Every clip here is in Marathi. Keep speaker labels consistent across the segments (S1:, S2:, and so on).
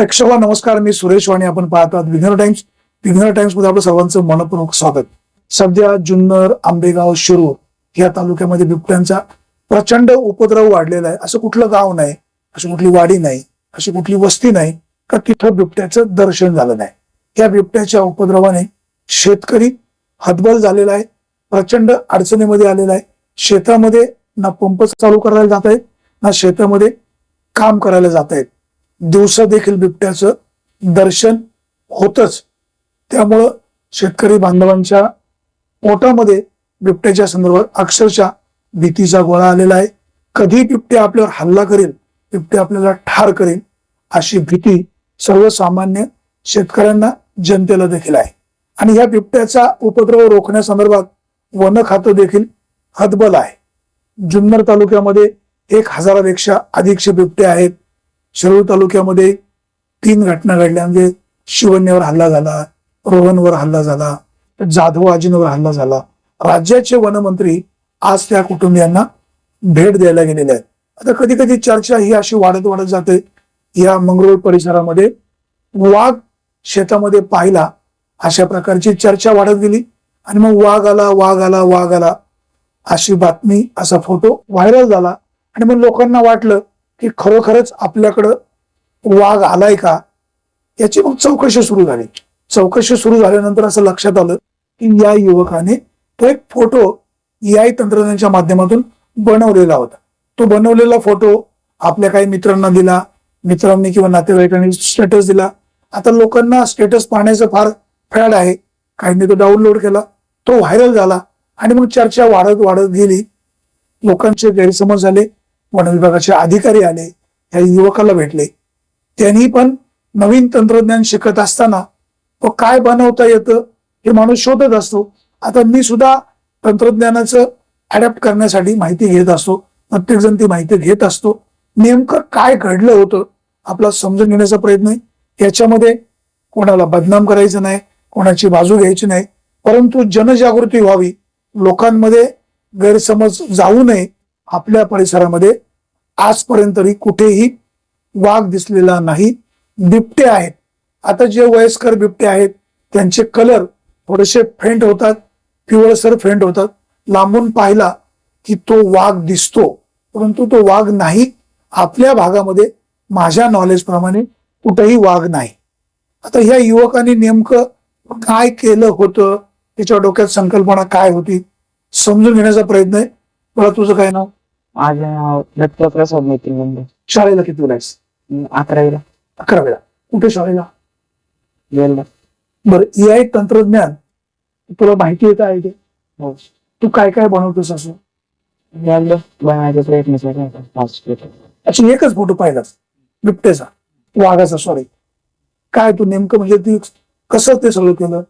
S1: प्रेक्षक नमस्कार मी सुरेश वाणी. आपण पाहतात विघ्नर टाइम्स. विघ्नर टाइम्समध्ये आपलं सर्वांचं मनपूर्वक स्वागत. सध्या जुन्नर आंबेगाव शिरूर या तालुक्यामध्ये बिबट्यांचा प्रचंड उपद्रव वाढलेला आहे. असं कुठलं गाव नाही अशी कुठली वाडी नाही अशी कुठली वस्ती नाही का तिथं बिबट्याचं दर्शन झालं नाही. या बिबट्याच्या उपद्रवाने शेतकरी हतबल झालेला आहे प्रचंड अडचणीमध्ये आलेला आहे. शेतामध्ये ना पंप चालू करायला जात आहेत ना शेतामध्ये काम करायला जात आहेत. दिवसा देखील बिबट्याचं दर्शन होतच. त्यामुळं शेतकरी बांधवांच्या पोटामध्ये बिबट्याच्या संदर्भात अक्षरशः भीतीचा गोळा आलेला आहे. कधी बिबट्या आपल्यावर हल्ला करेल बिबट्या आपल्याला ठार करेल अशी भीती सर्वसामान्य शेतकऱ्यांना जनतेला देखील आहे. आणि या बिबट्याचा उपद्रव रोखण्यासंदर्भात वन खातं देखील हतबल आहे. जुन्नर तालुक्यामध्ये एक हजारापेक्षा अधिकशे बिबटे आहेत. शिरूर तालुक्यामध्ये तीन घटना घडल्या. म्हणजे शिवन्यावर हल्ला झाला रोहनवर हल्ला झाला जाधव आजींवर हल्ला झाला. राज्याचे वनमंत्री आज त्या कुटुंबियांना भेट द्यायला गेलेले आहेत. आता कधी कधी चर्चा ही अशी वाढत वाढत जाते. या मंगरूळ परिसरामध्ये वाघ शेतामध्ये पाहिला अशा प्रकारची चर्चा वाढत गेली. आणि मग वाघ आला वाघ आला वाघ आला अशी बातमी असा फोटो व्हायरल झाला. आणि मग लोकांना वाटलं की खरोखरच आपल्याकडं वाघ आलाय का याची मग चौकशी सुरू झाली. चौकशी सुरू झाल्यानंतर असं लक्षात आलं की या युवकाने तो एक फोटो याय तंत्रज्ञानाच्या माध्यमातून बनवलेला होता. तो बनवलेला फोटो आपल्या काही मित्रांना दिला मित्रांनी किंवा नातेवाईकांनी स्टेटस दिला. आता लोकांना स्टेटस पाहण्याचं फार फॅड आहे. काहींनी तो डाउनलोड केला तो व्हायरल झाला आणि मग चर्चा वाढत वाढत गेली. लोकांचे गैरसमज झाले. वन विभागाचे अधिकारी आले या युवकाला भेटले. त्यांनी पण नवीन तंत्रज्ञान शिकत असताना तो काय बनवता येतं हे माणूस शोधत असतो. आता मी सुद्धा तंत्रज्ञानाचं अडॅप्ट करण्यासाठी माहिती घेत असतो. प्रत्येक जण ती माहिती घेत असतो. नेमकं काय घडलं होतं आपला समजून घेण्याचा प्रयत्न आहे. याच्यामध्ये कोणाला बदनाम करायचं नाही कोणाची बाजू घ्यायची नाही. परंतु जनजागृती व्हावी लोकांमध्ये गैरसमज जाऊ नये आपल्या परिसरामध्ये आजपर्यंत तरी कुठेही वाघ दिसलेला नाही. बिबटे आहेत. आता जे वयस्कर बिबटे आहेत त्यांचे कलर थोडेसे फेंट होतात पिवळसर फेंट होतात. लांबून पाहिला की तो वाघ दिसतो. परंतु तो वाघ नाही. आपल्या भागामध्ये माझ्या नॉलेज प्रमाणे कुठेही वाघ नाही. आता ह्या युवकांनी नेमकं काय केलं होतं? त्याच्या डोक्यात संकल्पना काय होती? समजून घेण्याचा प्रयत्न आहे. मला तुझं काय नाव?
S2: माझं नाव दत्तप्रसाद मुंडे.
S1: शाळेला किती वेळायस
S2: अकरावीला.
S1: अकरावीला. कुठे शाळेला?
S2: गेलो
S1: बरं ए आय तंत्रज्ञान तुला माहिती आहे काय ते
S2: हो.
S1: तू काय काय बनवतोस असं?
S2: गेलो बनवायचा प्रयत्न केला होता पाच पेट
S1: अच्छा एकच फोटो पाहिलास. बिबट्याचा. वाघाचा सॉरी काय तू नेमकं म्हणजे ती कसं ते सगळं केलं?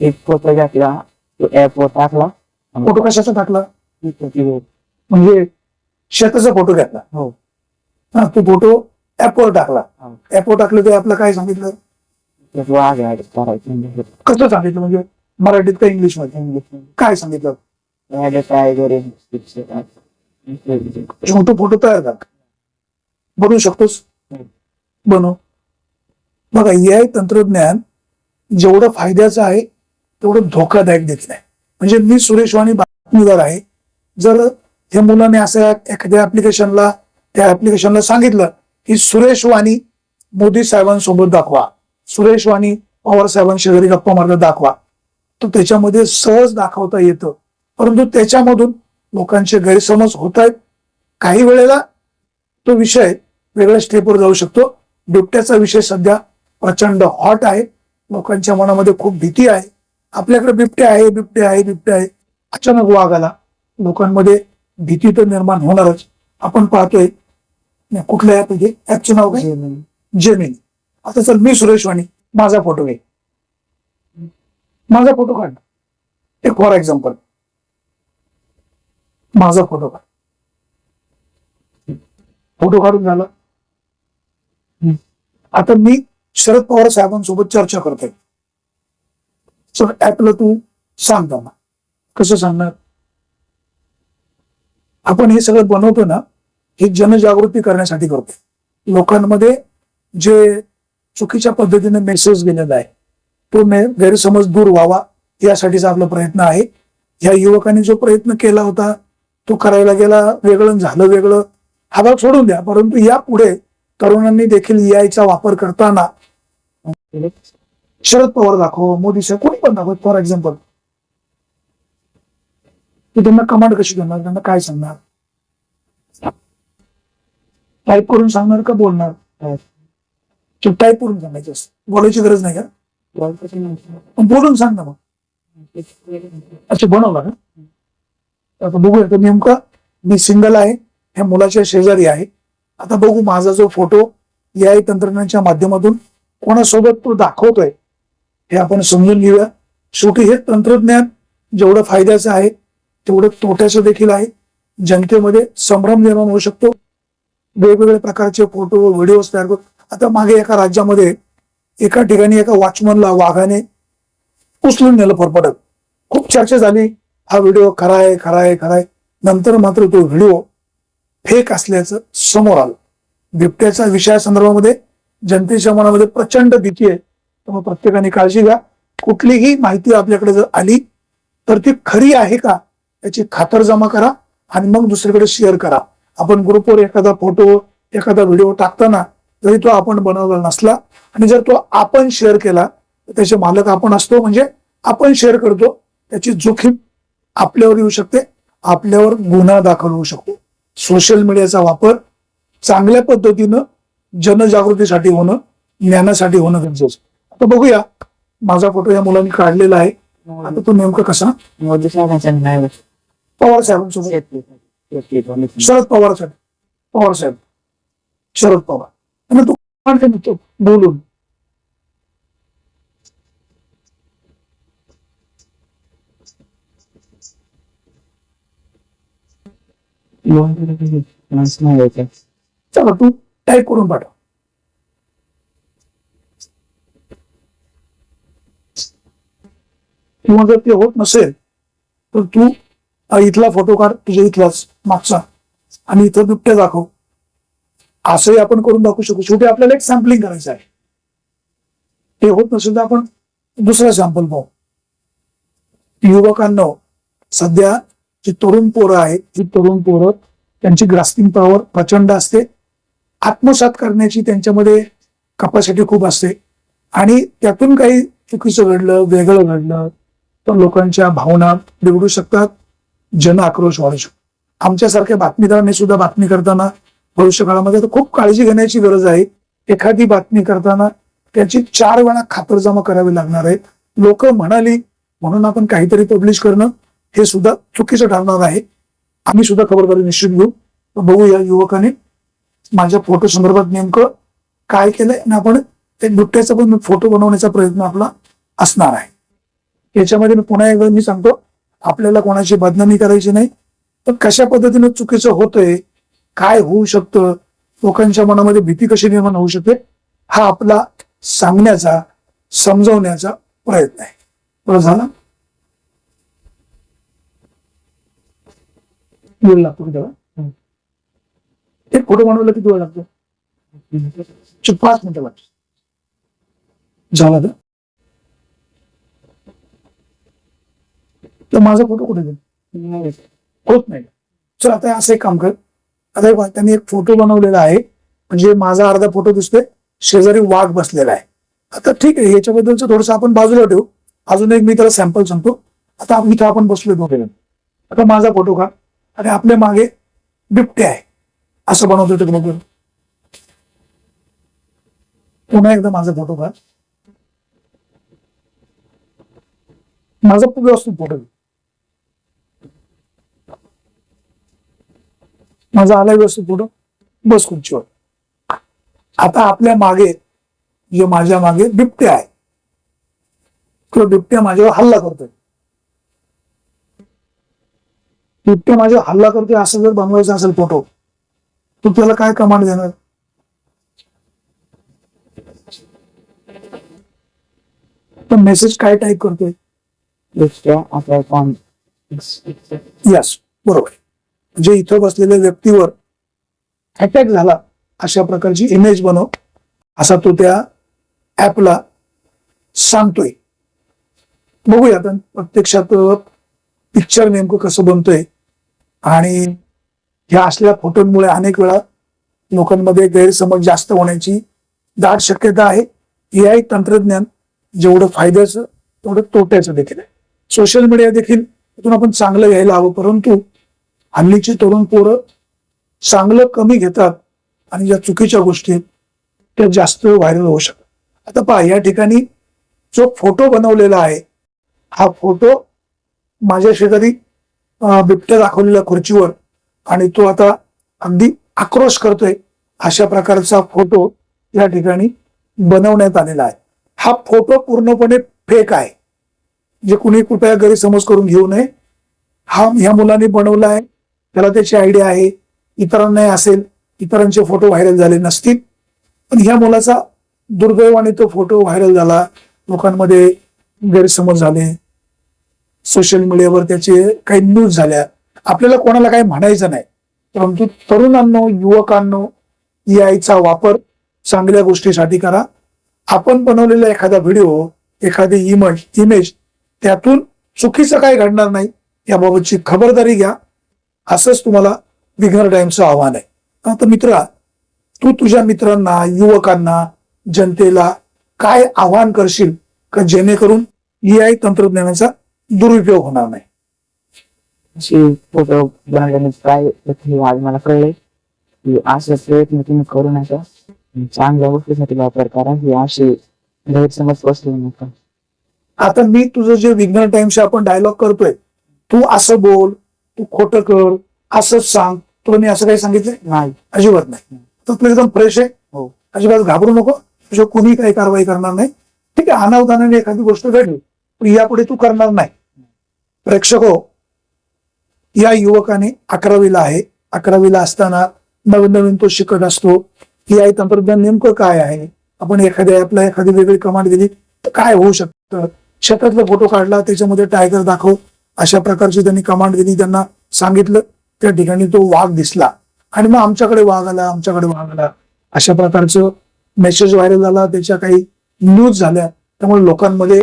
S2: एक फोटो घेतला तो ऍप वर टाकला.
S1: फोटो कशाचा टाकला? म्हणजे शेताचा फोटो घेतला.
S2: हो.
S1: हा तो फोटो ऍपवर टाकला. ऍपवर टाकलं ते आपलं काय सांगितलं? कसं सांगितलं म्हणजे? मराठीत का
S2: इंग्लिशमध्ये
S1: काय सांगितलं? छोटो फोटो तयार कर. बनवू शकतोस. बनव. बघा ए आय तंत्रज्ञान जेवढं फायद्याचं आहे तेवढं धोकादायक देखील आहे म्हणजे मी सुरेश वाणी बातमीदार आहे. जर हे मुलाने असं एखाद्या ऍप्लिकेशनला त्या ऍप्लिकेशनला सांगितलं की सुरेश वाणी मोदी साहेबांसोबत दाखवा. सुरेश वाणी पवार साहेबांशी घरी गप्पा मार्ग दाखवा. तो त्याच्यामध्ये सहज दाखवता येतं. परंतु त्याच्यामधून लोकांचे गैरसमज होत आहेत काही वेळेला तो विषय वेगळ्या स्टेपवर जाऊ शकतो. बिबट्याचा विषय सध्या प्रचंड हॉट आहे. लोकांच्या मनामध्ये खूप भीती आहे. आपल्याकडे बिबटे आहे बिबटे आहे बिबटे आहे. अचानक वाघ आला. लोकांमध्ये भीती तर निर्माण होणारच. आपण पाहतोय कुठल्या ऍप आहे ऍपचं नाव काय? जेमिनी आता चल मी सुरेश वाणी. माझा फोटो घे. माझा फोटो काढ. एक फॉर एक्झाम्पल. माझा फोटो काढ. फोटो काढून झाला. आता मी शरद पवार साहेबांसोबत चर्चा करतोय. सर ऍपला तू सांग त्यांना. कसं सांगणार? आपण हे सगळं बनवतो ना हे जनजागृती करण्यासाठी करतो. लोकांमध्ये जे चुकीच्या पद्धतीने मेसेज गेलेला आहे तो गैरसमज दूर व्हावा यासाठीचा आपला प्रयत्न आहे. ह्या युवकांनी जो प्रयत्न केला होता तो करायला गेला वेगळं झालं वेगळं. हा भाग सोडून द्या परंतु यापुढे तरुणांनी देखील AI चा वापर करताना शरद पवार दाखव मोदी साहेब कोणी पण दाखव फॉर एक्झाम्पल तू त्यांना कमांड कशी करणार त्यांना काय सांगणार? टाईप करून सांगणार का बोलणार? टाईप करून सांगायचं असतं. बोलायची गरज नाही का? पण बोलून सांग ना मग. अच्छा बनवला का? आता बघूया तर नेमकं मी सिंगल आहे ह्या मुलाच्या शेजारी आहे. आता बघू माझा जो फोटो या तंत्रज्ञानाच्या माध्यमातून कोणासोबत तो दाखवतोय हे आपण समजून घेऊया. शेवटी हे तंत्रज्ञान जेवढं फायद्याचं आहे तेवढं तोट्याचं देखील आहे. जनतेमध्ये संभ्रम निर्माण होऊ शकतो. वेगवेगळ्या प्रकारचे फोटो व्हिडिओ तयार करतो आता मागे एका राज्यामध्ये एका ठिकाणी एका वॉचमनला वाघाने उचलून नेलं फरफटत. खूप चर्चा झाली. हा व्हिडिओ खरा आहे खरा आहे खरा आहे. नंतर मात्र तो व्हिडिओ फेक असल्याचं समोर आलं. बिबट्याच्या विषयासंदर्भामध्ये जनतेच्या मनामध्ये प्रचंड भीती आहे. त्यामुळे प्रत्येकाने काळजी घ्या. कुठलीही माहिती आपल्याकडे जर आली तर ती खरी आहे का? याची खातरजमा करा आणि मग दुसरीकडे शेअर करा. आपण ग्रुपवर एखादा फोटो एखादा व्हिडिओ टाकताना जरी तो आपण बनवला नसला आणि जर तो आपण शेअर केला तर त्याचे मालक आपण असतो म्हणजे आपण शेअर करतो त्याची जोखीम आपल्यावर येऊ शकते आपल्यावर गुन्हा दाखल होऊ शकतो. सोशल मीडियाचा वापर चांगल्या पद्धतीनं जनजागृतीसाठी होणं ज्ञानासाठी होणं गरजेचं आता बघूया माझा फोटो या मुलांनी काढलेला आहे. आता तो नेमका कसा?
S2: मोदी साहेबांच्या
S1: पवार साहेबांसोबत. शरद पवार साहेब पवार साहेब शरद पवार आणि तो काढते ना तो बोलून. चला तू टाईप करून पाठव. किंवा जर ते होत नसेल तर तू इथला फोटो काढ तुझ्या इथलाच मागचा. आणि इथं बिबट्या दाखव. असंही आपण करून दाखवू शकू. शेवटी आपल्याला एक सॅम्पलिंग करायचं आहे. ते होत नसेल तर आपण दुसरा सॅम्पल पाहू. युवकांना सध्या जी तरुण पोरं आहेत ती तरुण पोरं त्यांची ग्रास्पिंग पॉवर प्रचंड असते. आत्मसात करण्याची त्यांच्यामध्ये कपॅसिटी खूप असते. आणि त्यातून काही चुकीचं घडलं वेगळं घडलं तर लोकांच्या भावना बिघडू शकतात. जन आक्रोश वाढू शकतो. आमच्यासारख्या बातमीदारांनी सुद्धा बातमी करताना भविष्य काळामध्ये तर खूप काळजी घेण्याची गरज आहे. एखादी बातमी करताना त्याची चार वेळा खातरजमा करावी लागणार आहे. लोक म्हणाली म्हणून आपण काहीतरी पब्लिश करणं हे सुद्धा चुकीचं ठरणार आहे. आम्ही सुद्धा खबरदारी निश्चित घेऊ. बघू या युवकाने माझ्या फोटो संदर्भात नेमकं काय केलंय आणि आपण ते बिबट्याचा पण फोटो बनवण्याचा प्रयत्न आपला असणार आहे. याच्यामध्ये मी पुन्हा एकदा मी सांगतो आपल्याला कोणाची बदनामी करायची नाही. पण कशा पद्धतीनं चुकीचं होतंय काय होऊ शकतं लोकांच्या मनामध्ये भीती कशी निर्माण होऊ शकते हा आपला सांगण्याचा समजवण्याचा प्रयत्न आहे. बरं झाला? वेळ लागतो तेव्हा एक फोटो बनवायला किती वेळ लागतो? पाच मिनिटं लागतो झाला का तर माझा फोटो कुठे गेला. होत नाही. चल आता असं एक काम कर. आता त्यांनी एक फोटो बनवलेला आहे. म्हणजे माझा अर्धा फोटो दिसतोय. शेजारी वाघ बसलेला आहे. आता ठीक आहे याच्याबद्दलचं थोडस आपण बाजूला ठेवू. अजून एक मी त्याला सॅम्पल सांगतो. आता इथं आपण बसलोय दोघे आता माझा फोटो का आणि आपल्या मागे बिबटे आहे. असं बनवतो ते बघून पुन्हा एकदा माझा फोटो का माझा व्यवस्थित फोटो माझा आला व्यवस्थित फोटो बस खुर्चीवर. आता आपल्या मागे जे माझ्या मागे बिबटे आहे तो बिबट्या माझ्यावर हल्ला करतोय. बिबट्या माझ्यावर हल्ला करतोय असं जर बनवायचं असेल फोटो तू त्याला काय कमांड देणार? तर मेसेज काय टाईप करतोय? यस बरोबर. जे इथं बसलेल्या व्यक्तीवर अटॅक झाला अशा प्रकारची इमेज बनव असा तो त्या ऍपला सांगतोय. बघूया आपण प्रत्यक्षात पिक्चर नेमकं कसं बनतोय. आणि ह्या असलेल्या फोटोंमुळे अनेक वेळा लोकांमध्ये गैरसमज जास्त होण्याची दाट शक्यता आहे. ए आय तंत्रज्ञान जेवढं फायद्याचं तेवढं तोट्याचं देखील आहे. सोशल मीडिया देखील तिथून आपण चांगलं घ्यायला हवं परंतु हल्लीची तरुण पोरं चांगलं कमी घेतात आणि ज्या चुकीच्या गोष्टी आहेत त्या जास्त व्हायरल होऊ शकतात. आता पहा या ठिकाणी जो फोटो बनवलेला आहे हा फोटो माझ्या शेजारी बिबट्या दाखवलेल्या खुर्चीवर आणि तो आता अगदी आक्रोश करतोय अशा प्रकारचा फोटो या ठिकाणी बनवण्यात आलेला आहे. हा फोटो पूर्णपणे फेक आहे. जे कुणी कृपया गैरसमज करून घेऊ नये हा ह्या मुलाने बनवला आहे. त्याला त्याची आयडिया आहे. इतरांनाही असेल. इतरांचे फोटो व्हायरल झाले नसतील. पण ह्या मुलाचा दुर्दैवाने तो फोटो व्हायरल झाला. लोकांमध्ये गैरसमज झाले. सोशल मीडियावर त्याचे काही न्यूज झाल्या. आपल्याला कोणाला काही म्हणायचं नाही. परंतु तरुणांनो युवकांनो यायचा वापर चांगल्या गोष्टीसाठी करा. आपण बनवलेला एखादा व्हिडिओ एखादी इमेज इमेज त्यातून चुकीचं काय घडणार नाही. याबाबतची खबरदारी घ्या. असंच तुम्हाला विघ्नर टाइमचं आव्हान आहे. आता मित्रा तू तुझ्या मित्रांना युवकांना जनतेला काय आव्हान करशील का जेणेकरून ए आय तंत्रज्ञानाचा दुरुपयोग होणार नाही?
S2: फोटो काय आज मला कळले की असे प्रयत्न तुम्ही करू नका. चांगल्या गोष्टीसाठी वापर करा. ही अशी गैरसमज पसरू नका
S1: आता मी तुझं जे विज्ञान टाइमशी आपण डायलॉग करतोय तू असं बोल तू खोटं कर असंच सांग. तुला मी असं काही सांगितलंय
S2: नाही.
S1: अजिबात नाही. तर तू एकदम फ्रेश आहे.
S2: हो.
S1: अजिबात घाबरू नको. तुझ्या कुणी काही कारवाई करणार नाही. ठीक आहे अनावधानाने एखादी गोष्ट घडली पण यापुढे तू करणार नाही. प्रेक्षक हो या युवकाने अकरावीला आहे. अकरावीला असताना नवीन नवीन तो शिकत असतो. ही आई तंत्रज्ञान नेमकं काय आहे? आपण एखाद्या ॲपला एखादी वेगळी कमांड दिली तर काय होऊ शकतं? शेतातला फोटो काढला त्याच्यामध्ये टायगर दाखव. अशा प्रकारची त्यांनी कमांड दिली त्यांना सांगितलं. त्या ठिकाणी तो वाघ दिसला. आणि मग आमच्याकडे वाघ आला आमच्याकडे वाघ आला. अशा प्रकारचं मेसेज व्हायरल झाला त्याच्या काही न्यूज झाल्या. त्यामुळे लोकांमध्ये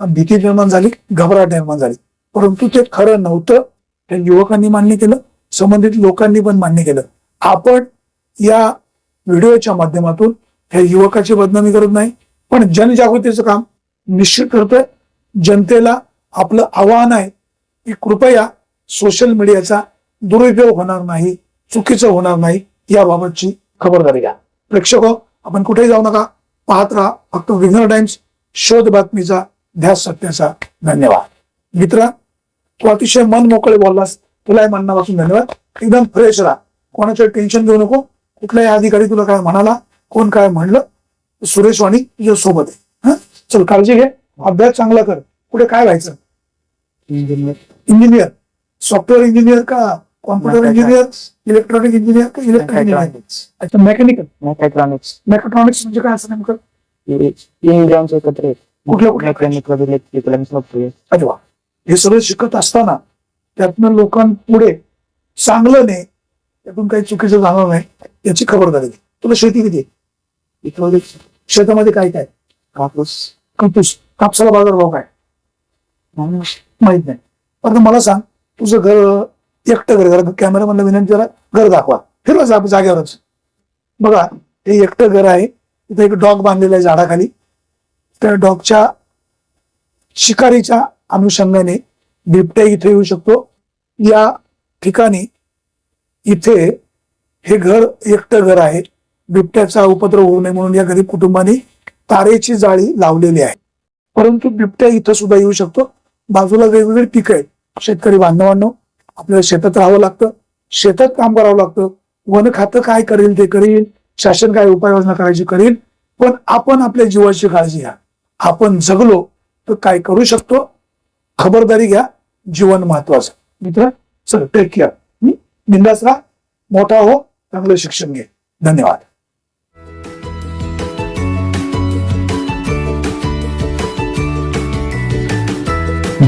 S1: भीती निर्माण झाली घबराट निर्माण झाली. परंतु ते खरं नव्हतं. त्या युवकांनी मान्य केलं संबंधित लोकांनी पण मान्य केलं. आपण या व्हिडिओच्या माध्यमातून ह्या युवकाची बदनामी करत नाही पण जनजागृतीचं काम निश्चित करतोय. जनतेला आपलं आव्हान आहे की कृपया सोशल मीडियाचा दुरुपयोग होणार नाही चुकीचं होणार नाही याबाबतची खबरदारी घ्या. प्रेक्षक हो, आपण कुठेही जाऊ नका पाहत राहा फक्त विघ्नर टाइम्स शोध बातमीचा ध्यास सत्याचा. धन्यवाद. मित्र तू अतिशय मन मोकळे बोललास तुलाही म्हणण्यापासून धन्यवाद. एकदम फ्रेश राहा. कोणाचं टेन्शन घेऊ नको कुठलाही अधिकारी तुला काय म्हणाला कोण काय म्हणलं सुरेश वाणी तुझ्या सोबत आहे. हा? चल काळजी घे. अभ्यास चांगला कर. पुढे काय व्हायचं?
S2: इंजिनियर
S1: सॉफ्टवेअर इंजिनियर का कॉम्प्युटर. इंजिनियर इलेक्ट्रॉनिक इंजिनियर का इंजिनियर
S2: मेकॅट्रॉनिक्स
S1: अच्छा मेकॅनिकल
S2: मेकॅट्रॉनिक्स
S1: मेकॅट्रॉनिक्स म्हणजे काय असं नेमकं?
S2: तीन ब्रँच एकत्र आहेत
S1: कुठल्या- कुठल्या?
S2: मेकॅनिकल इलेक्ट्रिकल आणि सॉफ्टवेअर
S1: अरे वा. हे सगळं शिकत असताना त्यातनं लोकांपुढे चांगलं नाही त्यातून काही चुकीचं जाणार नाही याची खबरदारी घे तुला शेती किती आहे?
S2: इथं
S1: शेतामध्ये काय काय?
S2: कापूस.
S1: कापूस. कापसाला बाजार भाव काय माहीत नाही. पण मला सांग तुझं घर एकटं घर जरा कॅमेरामॅनला विनंती करा घर दाखवा. फिरवा जा जागेवरच. बघा हे एकटं घर आहे. तिथं एक डॉग बांधलेला आहे झाडाखाली. त्या डॉगच्या शिकारीच्या अनुषंगाने बिबट्या इथे येऊ शकतो. या ठिकाणी इथे हे घर एकटं घर आहे. बिबट्याचा उपद्रव होऊ नये म्हणून या गरीब कुटुंबाने तारेची जाळी लावलेली आहे. परंतु बिबट्या इथं सुद्धा येऊ शकतो. बाजूला वेगवेगळी पिकं आहेत. शेतकरी बांधवांनो आपल्याला शेतात राहावं लागतं. शेतात काम करावं लागतं. वन खातं काय करेल ते करेल. शासन काय उपाययोजना करायची करेल. पण आपण आपल्या जीवाची काळजी घ्या. आपण जगलो तर काय करू शकतो? खबरदारी घ्या. जीवन महत्वाचं. मित्र चल टेक केअर बिंदास राहा. मोठा हो. चांगलं शिक्षण घे. धन्यवाद.